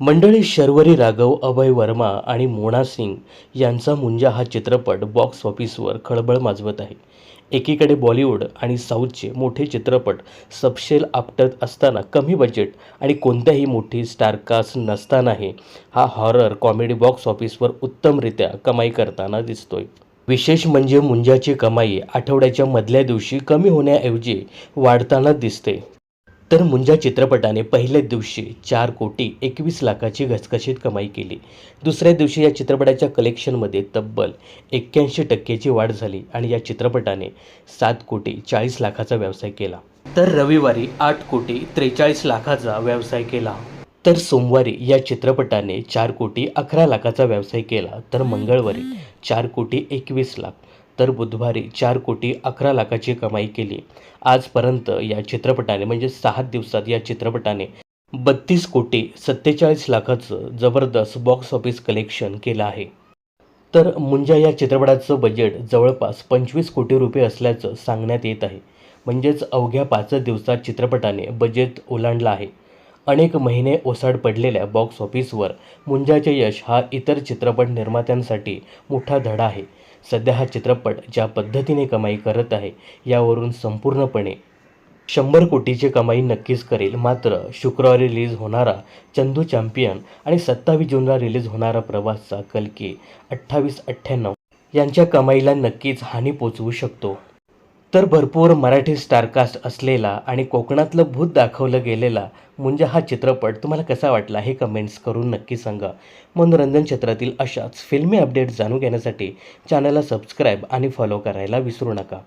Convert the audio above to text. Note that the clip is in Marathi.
मंडळी शर्वरी राघव अभय वर्मा आणि मोना सिंग यांचा मुंजा हा चित्रपट बॉक्स ऑफिसवर खळबळ माजवत आहे. एकीकडे बॉलिवूड आणि साऊथचे मोठे चित्रपट सबशेल आपटत असताना कमी बजेट आणि कोणत्याही मोठी स्टारकास्ट नसतानाही हा हॉरर कॉमेडी बॉक्स ऑफिसवर उत्तमरित्या कमाई करताना दिसतोय. विशेष म्हणजे मुंजाची कमाई आठवड्याच्या मधल्या दिवशी कमी होण्याऐवजी वाढताना दिसते. तर मुंजा चित्रपटाने पहिल्या दिवशी चार कोटी एकवीस लाखाची घसघशीत कमाई केली. दुसऱ्या दिवशी या चित्रपटाच्या कलेक्शनमध्ये तब्बल एक्क्याऐंशी टक्क्याची वाढ झाली आणि या चित्रपटाने सात कोटी चाळीस लाखाचा व्यवसाय केला. तर रविवारी आठ कोटी त्रेचाळीस लाखाचा व्यवसाय केला. तर सोमवारी या चित्रपटाने चार कोटी अकरा लाखाचा व्यवसाय केला. तर मंगळवारी चार कोटी एकवीस लाख. तर बुधवारी चार कोटी अकरा लाखाची कमाई केली. आजपर्यंत या चित्रपटाने म्हणजे सहा दिवसात या चित्रपटाने बत्तीस कोटी सत्तेचाळीस लाखाचं जबरदस्त बॉक्स ऑफिस कलेक्शन केलं आहे. तर मुंजा या चित्रपटाचं बजेट जवळपास पंचवीस कोटी रुपये असल्याचं सांगण्यात येत आहे. म्हणजेच अवघ्या पाच दिवसात चित्रपटाने बजेट ओलांडलं आहे. अनेक महिने ओसाड पडलेल्या बॉक्स ऑफिसवर मुंजाचे यश हा इतर चित्रपट निर्मात्यांसाठी मोठा धडा आहे. सध्या हा चित्रपट ज्या पद्धतीने कमाई करत आहे यावरून संपूर्णपणे शंभर कोटीची कमाई नक्कीच करेल. मात्र शुक्रवारी रिलीज होणारा चंदू चॅम्पियन आणि सत्तावीस जूनला रिलीज होणारा प्रवासचा कलकी अठ्ठावीस अठ्ठ्याण्णव यांच्या कमाईला नक्कीच हानी पोचवू शकतो. तर भरपूर मराठी स्टारकास्ट असलेला आणि कोकणातलं भूत दाखवलं गेलेला मुंजा हा चित्रपट तुम्हाला कसा वाटला हे कमेंट्स करून नक्की सांगा. मनोरंजन क्षेत्रातील अशाच फिल्मी अपडेट्स जाणून घेण्यासाठी चॅनलला सबस्क्राईब आणि फॉलो करायला विसरू नका.